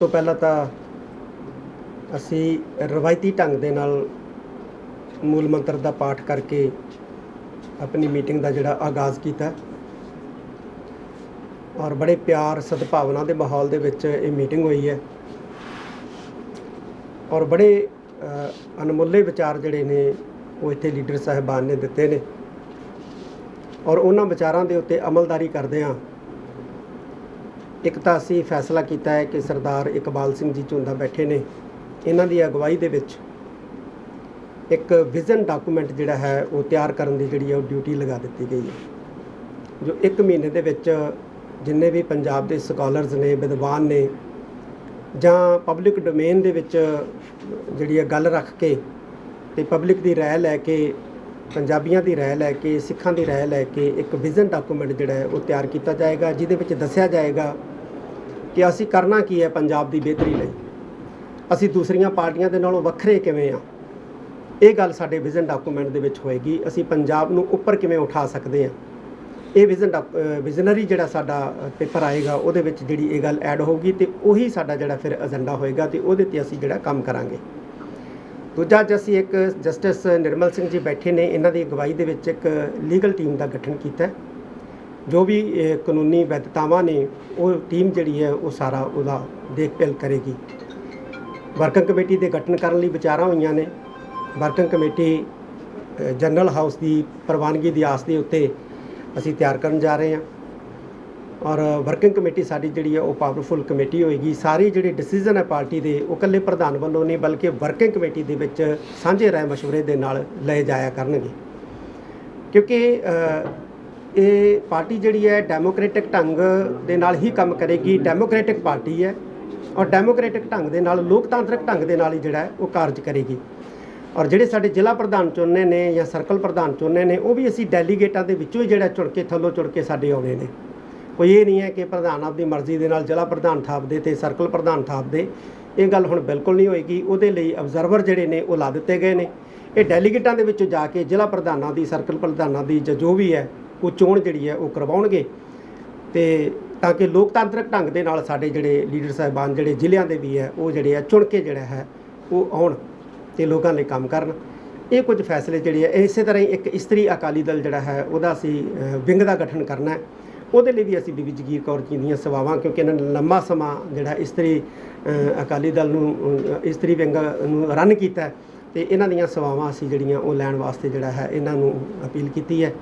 ਤੋਂ ਪਹਿਲਾਂ ਤਾਂ ਅਸੀਂ ਰਵਾਇਤੀ ਢੰਗ ਦੇ ਨਾਲ ਮੂਲ ਮੰਤਰ ਦਾ ਪਾਠ ਕਰਕੇ ਆਪਣੀ ਮੀਟਿੰਗ ਦਾ ਜਿਹੜਾ ਆਗਾਜ਼ ਕੀਤਾ। ਔਰ ਬੜੇ ਪਿਆਰ ਸਦਭਾਵਨਾ ਦੇ ਮਾਹੌਲ ਦੇ ਵਿੱਚ ਇਹ ਮੀਟਿੰਗ ਹੋਈ ਹੈ। ਔਰ ਬੜੇ ਅ, ਅਨਮੁੱਲੇ ਵਿਚਾਰ ਜਿਹੜੇ ਨੇ ਉਹ ਇੱਥੇ ਲੀਡਰ ਸਾਹਿਬਾਨ ਨੇ ਦਿੱਤੇ ਨੇ। ਔਰ ਉਹਨਾਂ ਵਿਚਾਰਾਂ ਦੇ ਉੱਤੇ ਅਮਲਦਾਰੀ ਕਰਦੇ ਹਾਂ। ਇੱਕ ਤਾਂ ਅਸੀਂ ਫੈਸਲਾ ਕੀਤਾ ਹੈ ਕਿ ਸਰਦਾਰ ਇਕਬਾਲ ਸਿੰਘ ਜੀ ਝੁੰਦਾ ਬੈਠੇ ਨੇ। ਇਹਨਾਂ ਦੀ ਅਗਵਾਈ ਦੇ ਵਿੱਚ ਇੱਕ ਵਿਜ਼ਨ ਡਾਕੂਮੈਂਟ ਜਿਹੜਾ ਹੈ, ਉਹ ਤਿਆਰ ਕਰਨ ਦੀ ਜਿਹੜੀ ਹੈ, ਉਹ ਡਿਊਟੀ ਲਗਾ ਦਿੱਤੀ ਗਈ ਹੈ। ਜੋ 1 ਮਹੀਨੇ ਦੇ ਵਿੱਚ ਜਿੰਨੇ ਵੀ ਪੰਜਾਬ ਦੇ ਸਕਾਲਰਸ ਨੇ, ਵਿਦਵਾਨ ਨੇ, ਜਾਂ ਪਬਲਿਕ ਡੋਮੇਨ ਦੇ ਵਿੱਚ ਜਿਹੜੀ ਹੈ ਗੱਲ ਰੱਖ ਕੇ ਤੇ ਪਬਲਿਕ ਦੀ ਰਾਏ ਲੈ ਕੇ, ਪੰਜਾਬੀਆਂ ਦੀ ਰਾਏ ਲੈ ਕੇ, ਸਿੱਖਾਂ ਦੀ ਰਾਏ ਲੈ ਕੇ ਇੱਕ ਵਿਜ਼ਨ ਡਾਕੂਮੈਂਟ ਜਿਹੜਾ ਹੈ, ਉਹ ਤਿਆਰ ਕੀਤਾ ਜਾਏਗਾ, ਜਿਹਦੇ ਵਿੱਚ ਦੱਸਿਆ ਜਾਏਗਾ ਕਿ ਅਸੀਂ ਕਰਨਾ ਕੀ ਹੈ ਪੰਜਾਬ ਦੀ ਬਿਹਤਰੀ ਲਈ? ਅਸੀਂ ਦੂਸਰੀਆਂ ਪਾਰਟੀਆਂ ਦੇ ਨਾਲੋਂ ਵੱਖਰੇ ਕਿਵੇਂ ਆ? ਇਹ ਗੱਲ ਸਾਡੇ ਵਿਜ਼ਨ ਡਾਕੂਮੈਂਟ ਦੇ ਵਿੱਚ ਹੋਏਗੀ। ਅਸੀਂ ਪੰਜਾਬ ਨੂੰ ਉੱਪਰ ਕਿਵੇਂ ਉਠਾ ਸਕਦੇ ਹਾਂ ਇਹ ਵਿਜ਼ਨ ਵਿਜ਼ਨਰੀ ਜਿਹੜਾ ਸਾਡਾ ਪੇਪਰ ਆਏਗਾ, ਉਹਦੇ ਵਿੱਚ ਜਿਹੜੀ ਇਹ ਗੱਲ ਐਡ ਹੋਊਗੀ ਤੇ ਉਹੀ ਸਾਡਾ ਜਿਹੜਾ ਫਿਰ ਏਜੰਡਾ ਹੋਏਗਾ ਤੇ ਉਹਦੇ ਤੇ ਅਸੀਂ ਜਿਹੜਾ ਕੰਮ ਕਰਾਂਗੇ। ਦੂਜਾ ਅੱਜ ਅਸੀਂ ਇੱਕ ਜਸਟਿਸ ਨਿਰਮਲ ਸਿੰਘ ਜੀ ਬੈਠੇ ਨੇ। ਇਹਨਾਂ ਦੀ ਅਗਵਾਈ ਦੇ ਵਿੱਚ ਇੱਕ ਲੀਗਲ ਟੀਮ ਦਾ ਗਠਨ ਕੀਤਾ ਹੈ। ਜੋ ਵੀ ਕਾਨੂੰਨੀ ਵੈਧਤਾਵਾਂ ਨੇ, ਉਹ ਟੀਮ ਜਿਹੜੀ ਹੈ, ਉਹ ਸਾਰਾ ਉਹਦਾ ਦੇਖਭਾਲ ਕਰੇਗੀ। ਵਰਕਿੰਗ ਕਮੇਟੀ ਦੇ ਗਠਨ ਕਰਨ ਲਈ ਵਿਚਾਰਾਂ ਹੋਈਆਂ ਨੇ। ਵਰਕਿੰਗ ਕਮੇਟੀ ਜਨਰਲ ਹਾਊਸ ਦੀ ਪ੍ਰਵਾਨਗੀ ਦੀ ਆਸ ਦੇ ਉੱਤੇ ਅਸੀਂ ਤਿਆਰ ਕਰਨ ਜਾ ਰਹੇ ਹਾਂ। ਔਰ ਵਰਕਿੰਗ ਕਮੇਟੀ ਸਾਡੀ ਜਿਹੜੀ ਹੈ, ਉਹ ਪਾਵਰਫੁਲ ਕਮੇਟੀ ਹੋਏਗੀ। ਸਾਰੇ ਜਿਹੜੇ ਡਿਸੀਜਨ ਹੈ ਪਾਰਟੀ ਦੇ, ਉਹ ਇਕੱਲੇ ਪ੍ਰਧਾਨ ਵੱਲੋਂ ਨਹੀਂ, ਬਲਕਿ ਵਰਕਿੰਗ ਕਮੇਟੀ ਦੇ ਵਿੱਚ ਸਾਂਝੇ ਰਾਏ ਮਸ਼ਵਰੇ ਦੇ ਨਾਲ ਲਏ ਜਾਇਆ ਕਰਨਗੇ। ਕਿਉਂਕਿ ਇਹ ਪਾਰਟੀ ਜਿਹੜੀ ਹੈ ਡੈਮੋਕ੍ਰੈਟਿਕ ਢੰਗ ਦੇ ਨਾਲ ਹੀ ਕੰਮ ਕਰੇਗੀ, ਡੈਮੋਕ੍ਰੈਟਿਕ ਪਾਰਟੀ ਹੈ ਔਰ ਡੈਮੋਕ੍ਰੈਟਿਕ ਢੰਗ ਦੇ ਨਾਲ, ਲੋਕਤਾਂਤਰਿਕ ਢੰਗ ਦੇ ਨਾਲ ਹੀ ਜਿਹੜਾ ਹੈ ਉਹ ਕਾਰਜ ਕਰੇਗੀ। ਔਰ ਜਿਹੜੇ ਸਾਡੇ ਜ਼ਿਲ੍ਹਾ ਪ੍ਰਧਾਨ ਚੁਣਨੇ ਨੇ ਜਾਂ ਸਰਕਲ ਪ੍ਰਧਾਨ ਚੁਣਨੇ ਨੇ, ਉਹ ਵੀ ਅਸੀਂ ਡੈਲੀਗੇਟਾਂ ਦੇ ਵਿੱਚੋਂ ਹੀ ਜਿਹੜਾ ਚੁਣ ਕੇ, ਥੱਲੋਂ ਚੁਣ ਕੇ ਸਾਡੇ ਆਉਣੇ ਨੇ। ਕੋਈ ਇਹ ਨਹੀਂ ਹੈ ਕਿ ਪ੍ਰਧਾਨ ਆਪਦੀ ਮਰਜ਼ੀ ਦੇ ਨਾਲ ਜ਼ਿਲ੍ਹਾ ਪ੍ਰਧਾਨ ਥਾਪਦੇ ਤੇ ਸਰਕਲ ਪ੍ਰਧਾਨ ਥਾਪਦੇ ਇਹ ਗੱਲ ਹੁਣ ਬਿਲਕੁਲ ਨਹੀਂ ਹੋਏਗੀ। ਉਹਦੇ ਲਈ ਅਬਜ਼ਰਵਰ ਜਿਹੜੇ ਨੇ, ਉਹ ਲਾ ਦਿੱਤੇ ਗਏ ਨੇ। ਇਹ ਡੈਲੀਗੇਟਾਂ ਦੇ ਵਿੱਚੋਂ ਜਾ ਕੇ ਜ਼ਿਲ੍ਹਾ ਪ੍ਰਧਾਨਾਂ ਦੀ, ਸਰਕਲ ਪ੍ਰਧਾਨਾਂ ਦੀ ਜਾਂ ਜੋ ਵੀ ਹੈ ਉਹ ਚੋਣ ਜਿਹੜੀ ਹੈ ਉਹ ਕਰਵਾਉਣਗੇ ਤੇ ਤਾਂ ਕਿ ਲੋਕਤਾਂਤਰਿਕ ਢੰਗ ਦੇ ਨਾਲ ਸਾਡੇ ਜਿਹੜੇ ਲੀਡਰ ਸਾਹਿਬਾਨ ਜਿਹੜੇ ਜ਼ਿਲ੍ਹਿਆਂ ਦੇ ਵੀ ਹੈ, ਉਹ ਜਿਹੜੇ ਆ ਚੁਣ ਕੇ ਜਿਹੜਾ ਹੈ, ਉਹ ਆਉਣ ਤੇ ਲੋਕਾਂ ਲਈ ਕੰਮ ਕਰਨ। ਇਹ ਕੁਝ ਫੈਸਲੇ ਜਿਹੜੇ ਆ ਇਸੇ ਤਰ੍ਹਾਂ ਹੀ ਇੱਕ ਇਸਤਰੀ ਅਕਾਲੀ ਦਲ ਜਿਹੜਾ ਹੈ, ਉਹਦਾ ਅਸੀਂ ਵਿੰਗ ਦਾ ਗਠਨ ਕਰਨਾ ਹੈ। ਉਹਦੇ ਲਈ ਵੀ ਅਸੀਂ ਬੀਬੀ ਜਗੀਰ ਕੌਰ ਜੀ ਦੀਆਂ ਸੇਵਾਵਾਂ, ਕਿਉਂਕਿ ਇਹਨਾਂ ਨੇ ਲੰਮਾ ਸਮਾਂ ਜਿਹੜਾ ਇਸਤਰੀ ਅਕਾਲੀ ਦਲ ਨੂੰ ਇਸਤਰੀ ਵਿੰਗ ਨੂੰ ਰਨ ਕੀਤਾ ਹੈ, ਤੇ ਇਹਨਾਂ ਦੀਆਂ ਸੇਵਾਵਾਂ ਅਸੀਂ ਜਿਹੜੀਆਂ ਉਹ ਲੈਣ ਵਾਸਤੇ ਜਿਹੜਾ ਹੈ, ਇਹਨਾਂ ਨੂੰ ਅਪੀਲ ਕੀਤੀ ਹੈ।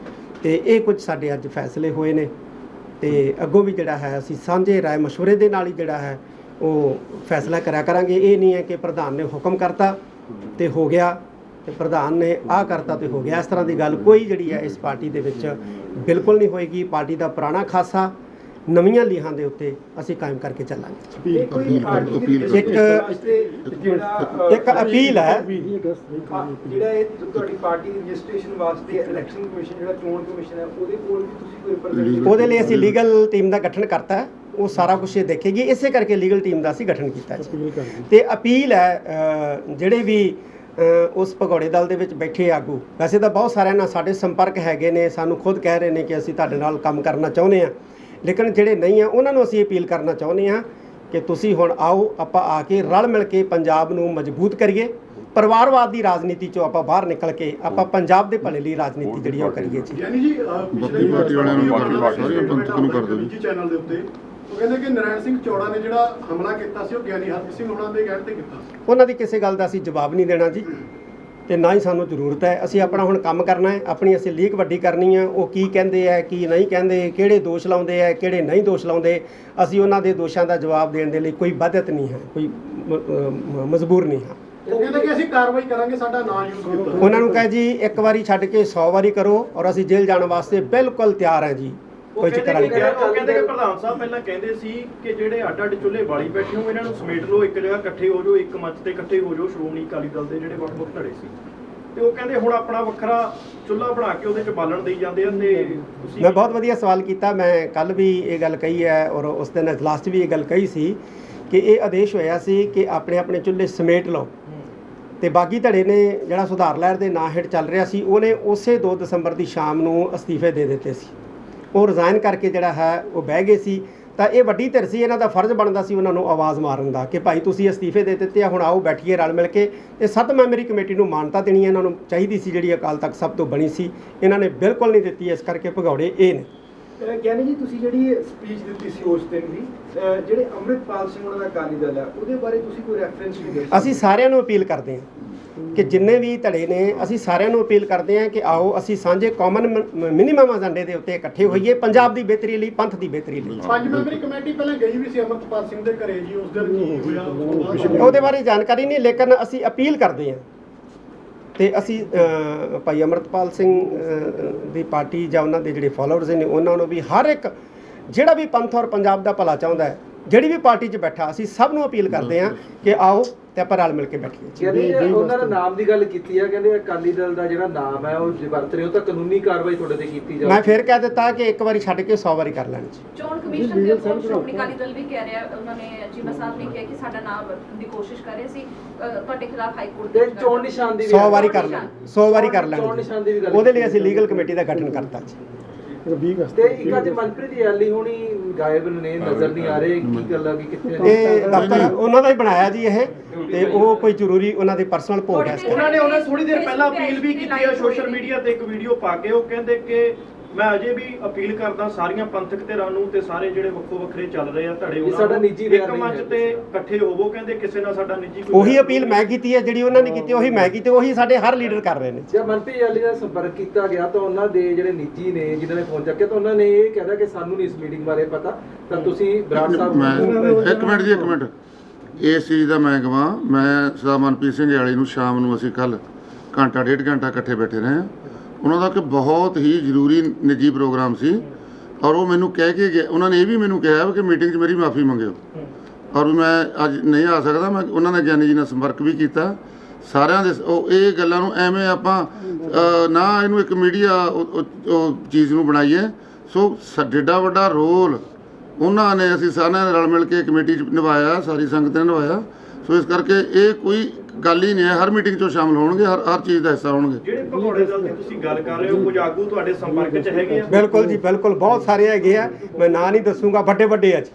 ਤੇ ਇਹ ਕੁਝ ਸਾਡੇ ਅੱਜ ਫੈਸਲੇ ਹੋਏ ਨੇ। ਤੇ ਅੱਗੋਂ ਵੀ ਜਿਹੜਾ ਹੈ, ਅਸੀਂ ਸਾਂਝੇ ਰਾਏ ਮਸ਼ਵਰੇ ਦੇ ਨਾਲ ਹੀ ਜਿਹੜਾ ਹੈ, ਉਹ ਫੈਸਲਾ ਕਰਿਆ ਕਰਾਂਗੇ। ਇਹ ਨਹੀਂ ਹੈ ਕਿ ਪ੍ਰਧਾਨ ਨੇ ਹੁਕਮ ਕਰਤਾ ਤੇ ਹੋ ਗਿਆ ਤੇ ਪ੍ਰਧਾਨ ਨੇ ਆਹ ਕਰਤਾ ਤੇ ਹੋ ਗਿਆ। ਇਸ ਤਰ੍ਹਾਂ ਦੀ ਗੱਲ ਕੋਈ ਜਿਹੜੀ ਹੈ ਇਸ ਪਾਰਟੀ ਦੇ ਵਿੱਚ ਬਿਲਕੁਲ ਨਹੀਂ ਹੋਏਗੀ। ਪਾਰਟੀ ਦਾ ਪੁਰਾਣਾ ਖਾਸਾ ਨਵੀਆਂ ਲੀਹਾਂ ਦੇ ਉੱਤੇ ਅਸੀਂ ਕਾਇਮ ਕਰਕੇ ਚੱਲਾਂਗੇ। ਇਹ ਕੋਈ ਇੱਕ- ਜਿਹੜਾ ਇੱਕ ਅਪੀਲ ਹੈ। ਜਿਹੜਾ ਇਹ ਤੁਹਾਡੀ ਪਾਰਟੀ ਦੀ ਰਜਿਸਟ੍ਰੇਸ਼ਨ ਵਾਸਤੇ ਇਲੈਕਸ਼ਨ ਕਮਿਸ਼ਨ ਜਿਹੜਾ ਚੋਣ ਕਮਿਸ਼ਨ ਹੈ ਉਹਦੇ ਕੋਲ ਵੀ ਤੁਸੀਂ ਕੋਈ ਰਿਪਰੈਜ਼ੈਂਟੇਟਿਵ ਉਹਦੇ ਲਈ ਅਸੀਂ ਲੀਗਲ ਟੀਮ ਦਾ ਗਠਨ ਕਰਤਾ ਹੈ। ਉਹ ਸਾਰਾ ਕੁਝ ਇਹ ਦੇਖੇਗੀ। ਇਸੇ ਕਰਕੇ ਲੀਗਲ ਟੀਮ ਦਾ ਅਸੀਂ ਗਠਨ ਕੀਤਾ ਹੈ ਤੇ ਅਪੀਲ ਹੈ ਜਿਹੜੇ ਵੀ ਉਸ ਭਗੌੜੇ ਦਲ ਦੇ ਵਿੱਚ ਬੈਠੇ ਆਗੂ ਵੈਸੇ ਤਾਂ ਬਹੁਤ ਸਾਰਿਆਂ ਨਾਲ ਸਾਡੇ ਸੰਪਰਕ ਹੈਗੇ ਨੇ ਸਾਨੂੰ ਖੁਦ ਕਹਿ ਰਹੇ ਨੇ ਕਿ ਅਸੀਂ ਤੁਹਾਡੇ ਨਾਲ ਕੰਮ ਕਰਨਾ ਚਾਹੁੰਦੇ ਆ ਲੇਕਿਨ ਜਿਹੜੇ ਨਹੀਂ ਆ ਉਹਨਾਂ ਨੂੰ ਅਸੀਂ ਅਪੀਲ ਕਰਨਾ ਚਾਹੁੰਦੇ ਆ ਕਿ ਤੁਸੀਂ ਹੁਣ ਆਓ ਆਪਾਂ ਆ ਕੇ ਰਲ ਮਿਲ ਕੇ ਪੰਜਾਬ ਨੂੰ ਮਜ਼ਬੂਤ ਕਰੀਏ। ਪਰਿਵਾਰਵਾਦ ਦੀ ਰਾਜਨੀਤੀ ਚੋਂ ਆਪਾਂ ਬਾਹਰ ਨਿਕਲ ਕੇ ਆਪਾਂ ਪੰਜਾਬ ਦੇ ਭਲੇ ਲਈ ਰਾਜਨੀਤੀ ਜਿਹੜੀ ਉਹ ਕਰੀਏ ਜੀ। ਯਾਨੀ ਜੀ ਅਹ, ਪਿਛਲੇ ਬਾਕੀ ਪਾਰਟੀ ਵਾਲਿਆਂ ਨੂੰ ਬਾਕੀ ਬਾਕੀ ਸਾਰੀਆਂ ਪੰਥਕ ਨੂੰ ਕਰ ਦਿਓ ਜੀ। ਨਿੱਜੀ ਚੈਨਲ ਦੇ ਉੱਤੇ ਉਹ ਕਹਿੰਦੇ ਕਿ ਨਰਾਇਣ ਸਿੰਘ ਚੌੜਾ ਨੇ ਜਿਹੜਾ ਹਮਲਾ ਕੀਤਾ ਸੀ ਉਹ ਗਿਆਨੀ ਹਰਪ੍ਰੀਤ ਸਿੰਘ ਹੋਣਾ ਦੇ ਕਹਿਣ ਤੇ ਕੀਤਾ ਸੀ। ਉਹਨਾਂ ਦੀ ਕਿਸੇ ਗੱਲ ਦਾ ਅਸੀਂ ਜਵਾਬ ਨਹੀਂ ਦੇਣਾ ਜੀ। ਤੇ ਨਾ ਹੀ ਸਾਨੂੰ ਜ਼ਰੂਰਤ ਹੈ। ਅਸੀਂ ਆਪਣਾ ਹੁਣ ਕੰਮ ਕਰਨਾ ਹੈ। ਆਪਣੀ ਅਸੀਂ ਲੀਕ ਵੱਡੀ ਕਰਨੀ ਹੈ। ਉਹ ਕੀ ਕਹਿੰਦੇ ਆ ਕੀ ਨਹੀਂ ਕਹਿੰਦੇ ਕਿਹੜੇ ਦੋਸ਼ ਲਾਉਂਦੇ ਆ ਕਿਹੜੇ ਨਹੀਂ ਦੋਸ਼ ਲਾਉਂਦੇ ਅਸੀਂ ਉਹਨਾਂ ਦੇ ਦੋਸ਼ਾਂ ਦਾ ਜਵਾਬ ਦੇਣ ਦੇ ਲਈ ਕੋਈ ਬਾਧਿਤ ਨਹੀਂ ਹੈ ਕੋਈ ਮਜਬੂਰ ਨਹੀਂ ਹਾਂ। ਉਹ ਕਹਿੰਦੇ ਕਿ ਅਸੀਂ ਕਾਰਵਾਈ ਕਰਾਂਗੇ ਸਾਡਾ ਨਾਂ ਯੂਜ਼ ਕੀਤਾ ਉਹਨਾਂ ਨੂੰ ਕਹੇ ਜੀ ਇੱਕ ਵਾਰੀ ਛੱਡ ਕੇ 100 ਵਾਰੀ ਕਰੋ ਔਰ ਅਸੀਂ ਜੇਲ੍ਹ ਜਾਣ ਵਾਸਤੇ ਬਿਲਕੁਲ ਤਿਆਰ ਹਾਂ ਜੀ। ਕੋਈ ਚੱਕਰ ਵਾਲੀ ਗੱਲ ਉਹ ਕਹਿੰਦੇ ਕਿ ਪ੍ਰਧਾਨ ਸਾਹਿਬ ਪਹਿਲਾਂ ਕਹਿੰਦੇ ਸੀ ਕਿ ਜਿਹੜੇ ਅੱਡ ਅੱਡ ਚੁੱਲ੍ਹੇ ਬਾਲੀ ਬੈਠੇ ਹੋ ਇਹਨਾਂ ਨੂੰ ਸਮੇਟ ਲਓ ਇੱਕ ਜਗ੍ਹਾ ਇਕੱਠੇ ਹੋ ਜਾਓ ਇੱਕ ਮੰਚ ਤੇ ਇਕੱਠੇ ਹੋ ਜਾਓ ਸ਼੍ਰੋਮਣੀ ਅਕਾਲੀ ਦਲ ਦੇ ਜਿਹੜੇ ਵੱਖ-ਵੱਖ ਧੜੇ ਸੀ। ਤੇ ਉਹ ਕਹਿੰਦੇ ਹੁਣ ਆਪਣਾ ਵੱਖਰਾ ਚੁੱਲ੍ਹਾ ਬਣਾ ਕੇ ਉਹਦੇ 'ਚ ਬਾਲਣ ਦੇਈ ਜਾਂਦੇ ਆ ਤੇ ਤੁਸੀਂ ਮੈਂ ਬਹੁਤ ਵਧੀਆ ਸਵਾਲ ਕੀਤਾ ਮੈਂ ਕੱਲ ਵੀ ਇਹ ਗੱਲ ਕਹੀ ਹੈ ਔਰ ਉਸ ਦਿਨ ਇਜਲਾਸ 'ਚ ਵੀ ਇਹ ਗੱਲ ਕਹੀ ਸੀ ਕਿ ਇਹ ਆਦੇਸ਼ ਹੋਇਆ ਸੀ ਕਿ ਆਪਣੇ ਆਪਣੇ ਚੁੱਲ੍ਹੇ ਸਮੇਟ ਲਓ। ਤੇ ਬਾਗੀ ਧੜੇ ਨੇ ਜਿਹੜਾ ਸੁਧਾਰ ਲਹਿਰ ਦੇ ਨਾਂ ਹੇਠ ਚੱਲ ਰਿਹਾ ਸੀ ਉਹਨੇ ਉਸੇ 2 ਦਸੰਬਰ ਦੀ ਸ਼ਾਮ ਨੂੰ ਅਸਤੀਫੇ ਦੇ ਦਿੱਤੇ ਸੀ। ਉਹ ਰਿਜ਼ਾਈਨ ਕਰਕੇ ਜਿਹੜਾ ਹੈ, ਉਹ ਬਹਿ ਗਏ ਸੀ। ਤਾਂ ਇਹ ਵੱਡੀ ਧਿਰ ਸੀ, ਇਹਨਾਂ ਦਾ ਫਰਜ਼ ਬਣਦਾ ਸੀ ਉਹਨਾਂ ਨੂੰ ਆਵਾਜ਼ ਮਾਰਨ ਦਾ ਕਿ ਭਾਈ ਤੁਸੀਂ ਅਸਤੀਫੇ ਦੇ ਦਿੱਤੇ ਆ, ਹੁਣ ਆਓ ਬੈਠੀਏ ਰਲ ਮਿਲ ਕੇ। ਇਹ ਸੱਤ ਮੈਂਬਰੀ ਕਮੇਟੀ ਨੂੰ ਮਾਨਤਾ ਦੇਣੀ ਇਹਨਾਂ ਨੂੰ ਚਾਹੀਦੀ ਸੀ, ਜਿਹੜੀ ਅਕਾਲ ਤਖਤ ਸਭ ਤੋਂ ਬਣੀ ਸੀ। ਇਹਨਾਂ ਨੇ ਬਿਲਕੁਲ ਨਹੀਂ ਦਿੱਤੀ, ਇਸ ਕਰਕੇ ਭਗੌੜੇ ਇਹ ਨੇ। ਗਿਆਨੀ ਜੀ ਤੁਸੀਂ ਜਿਹੜੀ ਸਪੀਚ ਦਿੱਤੀ ਸੀ ਉਸ ਦਿਨ ਦੀ ਜਿਹੜੇ ਅੰਮ੍ਰਿਤਪਾਲ ਸਿੰਘ ਉਹਨਾਂ ਦਾ ਅਕਾਲੀ ਦਲ ਹੈ ਉਹਦੇ ਬਾਰੇ ਤੁਸੀਂ ਕੋਈ ਰੈਫਰੈਂਸ ਨਹੀਂ ਦਿੱਤਾ ਅਸੀਂ ਸਾਰਿਆਂ ਨੂੰ ਅਪੀਲ ਕਰਦੇ ਹਾਂ ਕਿ ਜਿੰਨੇ ਵੀ ਧੜੇ ਨੇ ਅਸੀਂ ਸਾਰਿਆਂ ਨੂੰ ਅਪੀਲ ਕਰਦੇ ਹਾਂ ਕਿ ਆਓ ਅਸੀਂ ਸਾਂਝੇ ਕਾਮਨ ਮਿਨੀਮਮ ਏਜੰਡੇ ਦੇ ਉੱਤੇ ਇਕੱਠੇ ਹੋਈਏ ਪੰਜਾਬ ਦੀ ਬਿਹਤਰੀ ਲਈ ਪੰਥ ਦੀ ਬਿਹਤਰੀ ਲਈ। ਪੰਜ ਮੈਂਬਰੀ ਕਮੇਟੀ ਪਹਿਲਾਂ ਗਈ ਵੀ ਸੀ ਅਮਰਤਪਾਲ ਸਿੰਘ ਦੇ ਘਰੇ ਜੀ ਉਸ ਦਿਨ ਕੀ ਹੋਇਆ ਉਹਦੇ ਬਾਰੇ ਜਾਣਕਾਰੀ ਨਹੀਂ ਲੇਕਿਨ ਅਸੀਂ ਅਪੀਲ ਕਰਦੇ ਹਾਂ ਤੇ ਅਸੀਂ ਭਾਈ ਅਮਰਤਪਾਲ ਸਿੰਘ ਦੀ ਪਾਰਟੀ ਜਾਂ ਉਹਨਾਂ ਦੇ ਜਿਹੜੇ ਫਾਲੋਅਰਸ ਨੇ, ਉਹਨਾਂ ਨੂੰ ਵੀ ਹਰ ਇੱਕ ਜਿਹੜਾ ਵੀ ਪੰਥ ਔਰ ਪੰਜਾਬ ਦਾ ਭਲਾ ਚਾਹੁੰਦਾ ਹੈ ਜਿਹੜੀ ਵੀ ਪਾਰਟੀ 'ਚ ਬੈਠਾ ਅਸੀਂ ਸਭ ਨੂੰ ਅਪੀਲ ਕਰਦੇ ਹਾਂ ਕਿ ਆਓ ਤੇ ਆਪਾਂ ਰਲ ਮਿਲ ਕੇ ਬੈਠੀਏ। ਕਹਿੰਦੇ ਉਹਨਾਂ ਦਾ ਨਾਮ ਦੀ ਗੱਲ ਕੀਤੀ ਆ ਕਹਿੰਦੇ ਅਕਾਲੀ ਦਲ ਦਾ ਜਿਹੜਾ ਨਾਮ ਹੈ ਉਹ ਜੇ ਵਰਤ ਰਹੇ ਹੋ ਤਾਂ ਕਾਨੂੰਨੀ ਕਾਰਵਾਈ ਤੁਹਾਡੇ ਤੇ ਕੀਤੀ ਮੈਂ ਜਾਵੇ ਫਿਰ ਕਹਿ ਦਿੱਤਾ ਕਿ ਇੱਕ ਵਾਰੀ ਛੱਡ ਕੇ 100 ਵਾਰੀ ਕਰ ਲੈਣੀ ਜੀ ਚੋਣ ਕਮਿਸ਼ਨ ਦੇ ਉੱਪਰ ਸ਼੍ਰੋਮਣੀ ਅਕਾਲੀ ਦਲ ਵੀ ਕਹਿ ਰਿਹਾ ਉਹਨਾਂ ਨੇ ਚੀਮਾ ਸਾਹਿਬ ਨੇ ਕਿਹਾ ਕਿ ਸਾਡਾ ਨਾਮ ਦੀ ਕੋਸ਼ਿਸ਼ ਕਰ ਰਹੇ ਸੀ ਅਹ, ਤੁਹਾਡੇ ਖਿਲਾਫ ਹਾਈ ਕੋਰਟ ਤੇ ਚੋਣ ਨਿਸ਼ਾਨ ਦੀ ਵੀ 100 ਵਾਰੀ ਕਰ ਲੈਣੀ 100 ਵਾਰੀ ਕਰ ਚੋਣ ਨਿਸ਼ਾਨ ਦੀ ਵੀ ਲੈਣੀ ਗੱਲ ਉਹਦੇ ਲਈ ਅਸੀਂ ਲੀਗਲ ਕਮੇਟੀ ਦਾ ਗਠਨ ਕਰਤਾ ਜੀ ਤੇ ਇੱਕ ਅੱਜ ਮਨਪ੍ਰੀਤ ਯਾਲੀ ਹੋਣੀ ਗਾਇਬ ਨੇ ਨਜ਼ਰ ਨਹੀਂ ਆ ਰਹੇ ਕੀ ਗੱਲ ਆ ਕਿ ਕਿੱਥੇ ਨੇ ਇਹ ਦਫ਼ਤਰ ਉਹਨਾਂ ਦਾ ਹੀ ਬਣਾਇਆ ਜੀ ਇਹ ਤੇ ਉਹ ਕੋਈ ਜ਼ਰੂਰੀ ਉਹਨਾਂ ਦੇ ਪਰਸਨਲ ਭੋਗ ਹੈ ਇਸ ਕਰਕੇ। ਉਹਨਾਂ ਨੇ ਉਹਨਾਂ ਥੋੜੀ ਦੇਰ ਪਹਿਲਾਂ ਅਪੀਲ ਵੀ ਕੀਤੀ ਹੈ ਸੋਸ਼ਲ ਮੀਡੀਆ ਤੇ ਇੱਕ ਵੀਡੀਓ ਪਾ ਕੇ ਉਹ ਕਹਿੰਦੇ ਕਿ ਮੈਂ ਅਜੇ ਵੀ ਅਪੀਲ ਕਰਦਾ ਸਾਰੀਆਂ ਪੰਥਕ ਧਿਰਾਂ ਨੂੰ ਤੇ ਸਾਰੇ ਜਿਹੜੇ ਵੱਖੋ ਵੱਖਰੇ ਚੱਲ ਰਹੇ ਆ ਧੜੇ ਵੀ ਸਾਡਾ ਨਿੱਜੀ ਇੱਕ ਨਹੀਂ ਮੰਚ ਹੈ। ਤੇ ਇਕੱਠੇ ਹੋਵੋ ਕਹਿੰਦੇ ਕਿਸੇ ਨਾਲ ਸਾਡਾ ਨਿੱਜੀ ਕੋਈ ਉਹੀ ਅਪੀਲ ਮੈਂ ਕੀਤੀ ਹੈ ਜਿਹੜੀ ਉਹਨਾਂ ਨੇ ਕੀਤੀ ਉਹੀ ਮੈਂ ਕੀਤੀ ਉਹੀ ਸਾਡੇ ਹਰ ਲੀਡਰ ਕਰ ਰਹੇ ਨੇ। ਜੇ ਮਨਪ੍ਰੀਤ ਯਾਲੀ ਨਾਲ ਸੰਪਰਕ ਕੀਤਾ ਗਿਆ ਤਾਂ ਉਹਨਾਂ ਦੇ ਜਿਹੜੇ ਨਿੱਜੀ ਨੇ ਜਿਨ੍ਹਾਂ ਨੇ ਫੋਨ ਚੱਕਿਆ ਤਾਂ ਉਹਨਾਂ ਨੇ ਇਹ ਕਹਿਦਾ ਕਿ ਸਾਨੂੰ ਨਹੀਂ ਇਸ ਮੀਟਿੰਗ ਬਾਰੇ ਪਤਾ। ਤਾਂ ਤੁਸੀਂ ਬਰਾੜ ਸਾਹਿਬ ਮੈਂ ਇੱਕ ਮਿੰਟ ਜੀ ਇੱਕ ਮਿੰਟ। ਇਸ ਚੀਜ਼ ਦਾ ਮੈਂ ਕਹਾਂ ਮੈਂ ਸਰਦਾਰ ਮਨਪ੍ਰੀਤ ਸਿੰਘ ਵਾਲੀ ਨੂੰ ਸ਼ਾਮ ਨੂੰ ਅਸੀਂ ਕੱਲ ਘੰਟਾ ਡੇਢ ਘੰਟਾ ਇਕੱਠੇ ਬੈਠੇ ਰਹੇ ਹਾਂ। ਉਹਨਾਂ ਦਾ ਕਿ ਬਹੁਤ ਹੀ ਜ਼ਰੂਰੀ ਨਿੱਜੀ ਪ੍ਰੋਗਰਾਮ ਸੀ। ਔਰ ਉਹ ਮੈਨੂੰ ਕਹਿ ਕੇ ਗਏ। ਉਹਨਾਂ ਨੇ ਇਹ ਵੀ ਮੈਨੂੰ ਕਿਹਾ ਕਿ ਮੀਟਿੰਗ 'ਚ ਮੇਰੀ ਮਾਫੀ ਮੰਗਿਓ। ਔਰ ਮੈਂ ਅੱਜ ਨਹੀਂ ਆ ਸਕਦਾ। ਮੈਂ ਉਹਨਾਂ ਨੇ ਗਿਆਨੀ ਜੀ ਨਾਲ ਸੰਪਰਕ ਵੀ ਕੀਤਾ। ਸਾਰਿਆਂ ਦੇ ਉਹ ਇਹ ਗੱਲਾਂ ਨੂੰ ਐਵੇਂ ਆਪਾਂ ਨਾ ਇਹਨੂੰ ਇੱਕ ਮੀਡੀਆ ਉਹ ਚੀਜ਼ ਨੂੰ ਬਣਾਈਏ। ਸੋ ਸ- ਜਿੱਡਾ ਵੱਡਾ ਰੋਲ ਉਹਨਾਂ ਨੇ ਅਸੀਂ ਸਾਰਿਆਂ ਨੇ ਰਲ ਮਿਲ ਕੇ ਕਮੇਟੀ 'ਚ ਨਿਭਾਇਆ, ਸਾਰੀ ਸੰਗਤ ਨੇ ਨਿਭਾਇਆ। ਸੋ ਇਸ ਕਰਕੇ ਇਹ ਕੋਈ ਗੱਲ ਹੀ ਨਹੀਂ ਹੈ ਹਰ ਮੀਟਿੰਗ 'ਚੋਂ ਸ਼ਾਮਲ ਹੋਣਗੇ ਹਰ ਹਰ ਚੀਜ਼ ਦਾ ਹਿੱਸਾ ਹੋਣਗੇ। ਜਿਹੜੇ ਭਗੌੜੇ ਦਲ ਦੀ ਤੁਸੀਂ ਗੱਲ ਕਰ ਰਹੇ ਹੋ ਕੁਝ ਆਗੂ ਤੁਹਾਡੇ ਸੰਪਰਕ 'ਚ ਹੈਗੇ ਆ? ਬਿਲਕੁਲ ਜੀ ਬਿਲਕੁਲ ਬਹੁਤ ਸਾਰੇ ਹੈਗੇ ਆ। ਮੈਂ ਨਾਂ ਨਹੀਂ ਦੱਸੂਗਾ ਵੱਡੇ ਵੱਡੇ ਆ ਜੀ।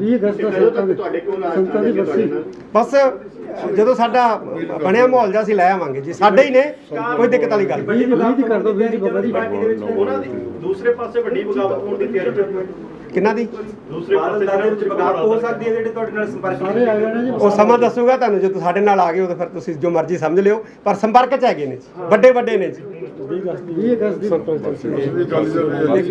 20 ਅਗਸਤ ਦਾ ਤੁਹਾਡੇ ਕੋਲ ਸੰਤਾਂ ਦੀ ਬਰਸੀ ਬਸ। ਜਦੋਂ ਸਾਡਾ ਬਣਿਆ ਮਾਹੌਲ ਜਿਹਾ ਅਸੀਂ ਲੈ ਆਵਾਂਗੇ ਜੀ। ਸਾਡੇ ਹੀ ਨੇ ਕੋਈ ਦਿੱਕਤ ਵਾਲੀ ਗੱਲ ਨਹੀਂ। ਕਰ ਦੋ ਵੀਰ ਜੀ ਬਾਬਾ ਜੀ ਉਹਨਾਂ ਦੀ ਦੂਸਰੇ ਪਾਸੇ ਵੱਡੀ ਬਗਾਵਤ ਹੋਣ ਦੀ ਤਿਆਰੀ ਚੱਲ ਰਹੀ ਹੈ ਕਿਹਨਾਂ ਦੀ? ਦੂਸਰੇ ਪਾਸੇ ਜਿਹਨਾਂ ਵਿੱਚ ਬਗਾਵਤ ਹੋ ਸਕਦੀ ਹੈ ਜਿਹੜੇ ਤੁਹਾਡੇ ਨਾਲ ਸੰਪਰਕ ਸਾਰੇ ਆ ਜਾਣੇ ਜੀ। ਉਹ ਸਮਾਂ ਦੱਸੂਗਾ ਤੁਹਾਨੂੰ ਜਦੋਂ ਸਾਡੇ ਨਾਲ ਆ ਗਏ ਉਦੋਂ ਫਿਰ ਤੁਸੀਂ ਜੋ ਮਰਜ਼ੀ ਸਮਝ ਲਿਓ। ਪਰ ਸੰਪਰਕ 'ਚ ਹੈਗੇ ਨੇ ਜੀ ਵੱਡੇ ਵੱਡੇ ਨੇ ਜੀ। 20 ਅਗਸਤ ਦੀ ਸਰਪੰਚ ਇੱਕ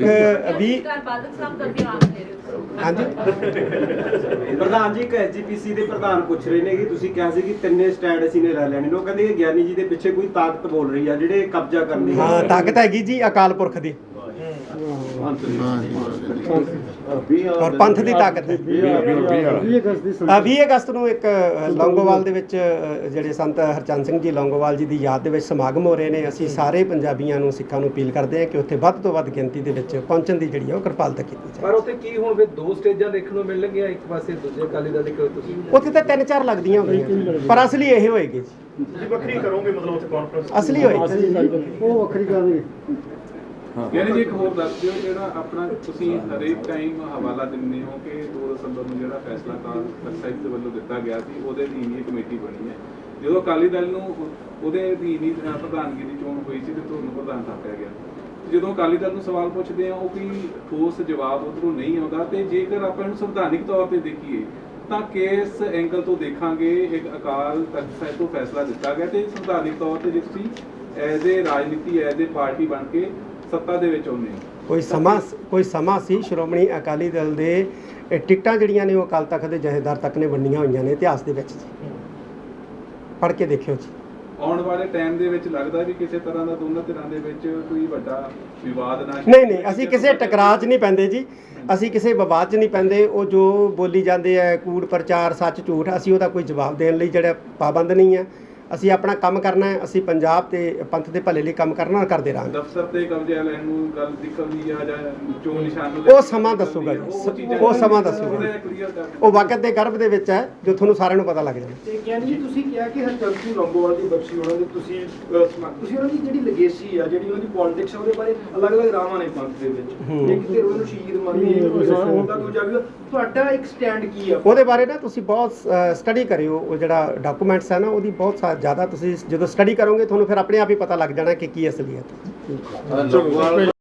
20 ਘਰ ਬਾਦਲ ਸਾਹਿਬ ਕਰਕੇ ਨਾਮ ਲੈ ਰਹੇ ਹੋ ਹਾਂਜੀ। ਪ੍ਰਧਾਨ ਜੀ ਇੱਕ ਐਸਜੀਪੀਸੀ ਦੇ ਪ੍ਰਧਾਨ ਪੁੱਛ ਰਹੇ ਨੇ ਕਿ ਤੁਸੀਂ ਕਿਹਾ ਸੀ ਕਿ ਤਿੰਨੇ ਸਟੈਂਡ ਅਸੀਂ ਨੇ ਲੈ ਲੈਣੇ ਨੇ। ਉਹ ਕਹਿੰਦੇ ਕਿ ਗਿਆਨੀ ਜੀ ਦੇ ਪਿੱਛੇ ਕੋਈ ਤਾਕਤ ਬੋਲ ਰਹੀ ਆ ਜਿਹੜੇ ਕਬਜ਼ਾ ਕਰਨ ਦੀ ਹਾਂ ਤਾਕਤ ਹੈਗੀ ਜੀ ਅਕਾਲ ਪੁਰਖ ਦੀ। ਔਰ ਪੰਥ ਦੀ ਤਾਕਤ ਹੈ। 20 ਅਗਸਤ ਦੀ ਅ, 20 ਅਗਸਤ ਨੂੰ ਇੱਕ ਅ, ਲੌਂਗੋਵਾਲ ਦੇ ਵਿੱਚ ਅ, ਜਿਹੜੇ ਸੰਤ ਹਰਚੰਦ ਸਿੰਘ ਜੀ ਲੌਂਗੋਵਾਲ ਜੀ ਦੀ ਯਾਦ ਦੇ ਵਿੱਚ ਸਮਾਗਮ ਹੋ ਰਹੇ ਨੇ। ਅਸੀਂ ਸਾਰੇ ਪੰਜਾਬੀਆਂ ਨੂੰ ਸਿੱਖਾਂ ਨੂੰ ਅਪੀਲ ਕਰਦੇ ਹਾਂ ਕਿ ਉੱਥੇ ਵੱਧ ਤੋਂ ਵੱਧ ਗਿਣਤੀ ਦੇ ਵਿੱਚ ਪਹੁੰਚਣ ਦੀ ਜਿਹੜੀ ਉਹ ਕਿਰਪਾਲਤਾ ਕੀਤੀ ਜਾਵੇ। ਪਰ ਉੱਥੇ ਕੀ ਹੁਣ ਫਿਰ ਦੋ ਸਟੇਜਾਂ ਦੇਖਣ ਨੂੰ ਮਿਲਣਗੀਆਂ ਇੱਕ ਪਾਸੇ ਦੂਜੇ ਅਕਾਲੀ ਦਲ ਇੱਕ ਤੁਸੀਂ? ਉੱਥੇ ਤਾਂ ਤਿੰਨ ਚਾਰ ਲੱਗਦੀਆਂ ਹੁੰਦੀਆਂ ਪਰ ਅਸਲੀ ਇਹ ਹੋਏਗੀ ਜੀ। ਤੁਸੀਂ ਵੱਖਰੀ ਕਰੋਗੇ ਮਤਲਬ ਉੱਥੇ ਕਾਨਫਰੰਸ ਅਸਲੀ ਹੋਏਗੀ। ਉਹ ਵੱਖਰੀ ਕਰਨਗੇ। ਯਾਨੀ ਜੀ ਇੱਕ ਹੋਰ ਦੱਸ ਦਿਓ ਜਿਹੜਾ ਆਪਣਾ ਤੁਸੀਂ ਹਰੇਕ ਟਾਈਮ ਹਵਾਲਾ ਦਿੰਦੇ ਹੋ ਕਿ 2 ਦਸੰਬਰ ਨੂੰ ਜਿਹੜਾ ਫੈਸਲਾ ਕਾਲ ਤਖਤ ਦੇ ਵੱਲੋਂ ਦਿੱਤਾ ਗਿਆ ਸੀ, ਉਹਦੇ ਅਧੀਨ ਹੀ ਕਮੇਟੀ ਬਣੀ ਹੈ। ਜਦੋਂ ਅਕਾਲੀ ਦਲ ਨੂੰ ਉਹਦੇ ਅਧੀਨ ਹੀ ਪ੍ਰਧਾਨਗੀ ਦੀ ਚੋਣ ਹੋਈ ਸੀ ਤੇ ਤੁਹਾਨੂੰ ਪ੍ਰਧਾਨ ਥਾਪਿਆ ਗਿਆ। ਜਦੋਂ ਅਕਾਲੀ ਦਲ ਨੂੰ ਸਵਾਲ ਪੁੱਛਦੇ ਆ, ਉਹ ਕੋਈ ਠੋਸ ਜਵਾਬ ਉਧਰੋਂ ਨਹੀਂ ਆਉਂਦਾ ਤੇ ਜੇਕਰ ਆਪਾਂ ਇਹਨੂੰ ਸੰਵਿਧਾਨਿਕ ਤੌਰ ਤੇ ਦੇਖੀਏ, ਤਾਂ ਕਿਸ ਐਂਗਲ ਤੋਂ ਦੇਖਾਂਗੇ? ਇੱਕ ਅਕਾਲ ਤਖਤ ਸਾਹਿਬ ਤੋਂ ਫੈਸਲਾ ਦਿੱਤਾ ਗਿਆ ਤੇ ਸੰਵਿਧਾਨਿਕ ਤੌਰ ਤੇ ਜੇ ਤੁਸੀਂ ਐਜ਼ ਏ ਰਾਜਨੀਤੀ ਐਜ਼ ਏ ਪਾਰਟੀ ਬਣ ਕੇ ਸੱਤਾ ਦੇ ਵਿੱਚ ਆਉਂਦੇ ਹੋ। ਕੋਈ ਸਮਾਂ ਕੋਈ ਸਮਾਂ ਸੀ ਸ਼੍ਰੋਮਣੀ ਅਕਾਲੀ ਦਲ ਦੇ ਇਹ ਟਿਕਟਾਂ ਜਿਹੜੀਆਂ ਨੇ ਉਹ ਅਕਾਲ ਤਖਤ ਦੇ ਜਥੇਦਾਰ ਤੱਕ ਨੇ ਵੰਡੀਆਂ ਹੋਈਆਂ ਨੇ ਇਤਿਹਾਸ ਦੇ ਵਿੱਚ ਜੀ। ਪੜ੍ਹ ਕੇ ਦੇਖਿਓ ਜੀ। ਆਉਣ ਵਾਲੇ ਟਾਈਮ ਦੇ ਵਿੱਚ ਲੱਗਦਾ ਵੀ ਕਿਸੇ ਤਰ੍ਹਾਂ ਦਾ ਦੋਨਾਂ ਧਿਰਾਂ ਦੇ ਵਿੱਚ ਕੋਈ ਵੱਡਾ ਵਿਵਾਦ ਨਾ ਨਹੀਂ ਨਹੀਂ ਅਸੀਂ ਕਿਸੇ ਟਕਰਾਅ 'ਚ ਨਹੀਂ ਪੈਂਦੇ ਜੀ। ਅਸੀਂ ਕਿਸੇ ਵਿਵਾਦ 'ਚ ਨਹੀਂ ਪੈਂਦੇ। ਉਹ ਜੋ ਬੋਲੀ ਜਾਂਦੇ ਆ ਕੂੜ ਪ੍ਰਚਾਰ ਸੱਚ ਝੂਠ ਅਸੀਂ ਉਹਦਾ ਕੋਈ ਜਵਾਬ ਦੇਣ ਲਈ ਜਿਹੜਾ ਪਾਬੰਦ ਨਹੀਂ ਆ। ਅਸੀਂ ਆਪਣਾ ਕੰਮ ਕਰਨਾ ਹੈ ਅਸੀਂ ਪੰਜਾਬ ਤੇ ਪੰਥ ਦੇ ਭਲੇ ਲਈ ਕੰਮ ਕਰਨਾ ਔਰ ਕਰਦੇ ਰਹਾਂਗੇ ਦਫ਼ਤਰ ਤੇ ਕਬਜ਼ਾ ਲੈਣ ਨੂੰ ਗੱਲ ਨਿਕਲਦੀ ਆ ਜਾਂ ਚੋਣ ਨਿਸ਼ਾਨ ਨੂੰ ਉਹ ਸਮਾਂ ਦੱਸੂਗਾ ਜੀ। ਉਹ ਸਮਾਂ ਦੱਸੂਗਾ। ਉਹ ਵਕਤ ਦੇ ਗਰਭ ਦੇ ਵਿੱਚ ਹੈ ਜੋ ਤੁਹਾਨੂੰ ਸਾਰਿਆਂ ਨੂੰ ਪਤਾ ਲੱਗ ਜਾਣਾ ਤੇ ਗਿਆਨੀ ਜੀ ਤੁਸੀਂ ਕਿਹਾ ਕਿ ਹਰਚੰਦ ਸਿੰਘ ਲੰਬੋਵਾਲ ਦੀ ਬਖਸ਼ੀ ਉਹਨਾਂ ਦੇ ਤੁਸੀਂ ਤੁਸੀਂ ਉਹਨਾਂ ਦੀ ਜਿਹੜੀ ਲੈਗੇਸੀ ਆ ਜਿਹੜੀ ਉਹਨਾਂ ਦੀ ਪੋਲਿਟਿਕਸ ਉਹਦੇ ਬਾਰੇ ਅਲੱਗ-ਅਲੱਗ ਰਾਵਾਂ ਨੇ ਪੰਥ ਦੇ ਵਿੱਚ ਹੂੰ। ਇੱਕ ਤੇ ਉਹਨਾਂ ਨੂੰ ਸ਼ਹੀਦ ਮੰਨਦੀ ਹੈ ਕੋਈ ਹੁੰਦਾ ਦੂਜਾ ਵੀ ਤੁਹਾਡਾ ਇੱਕ ਸਟੈਂਡ ਕੀ ਆ ਉਹਦੇ ਬਾਰੇ ਨਾ ਤੁਸੀਂ ਬਹੁਤ ਸਟੱਡੀ ਕਰਿਓ ਉਹ ਜਿਹੜਾ ਡਾਕੂਮੈਂਟਸ ਹੈ ਨਾ ਉਹਦੀ ਬਹੁਤ ਸਾ- ਜ਼ਿਆਦਾ ਤੁਸੀਂ ਜਦੋਂ ਸਟੱਡੀ ਕਰੋਗੇ, ਤੁਹਾਨੂੰ ਫਿਰ ਆਪਣੇ ਆਪ ਹੀ ਪਤਾ ਲੱਗ ਜਾਣਾ ਕਿ ਕੀ ਅਸਲੀਅਤ ਹੈ।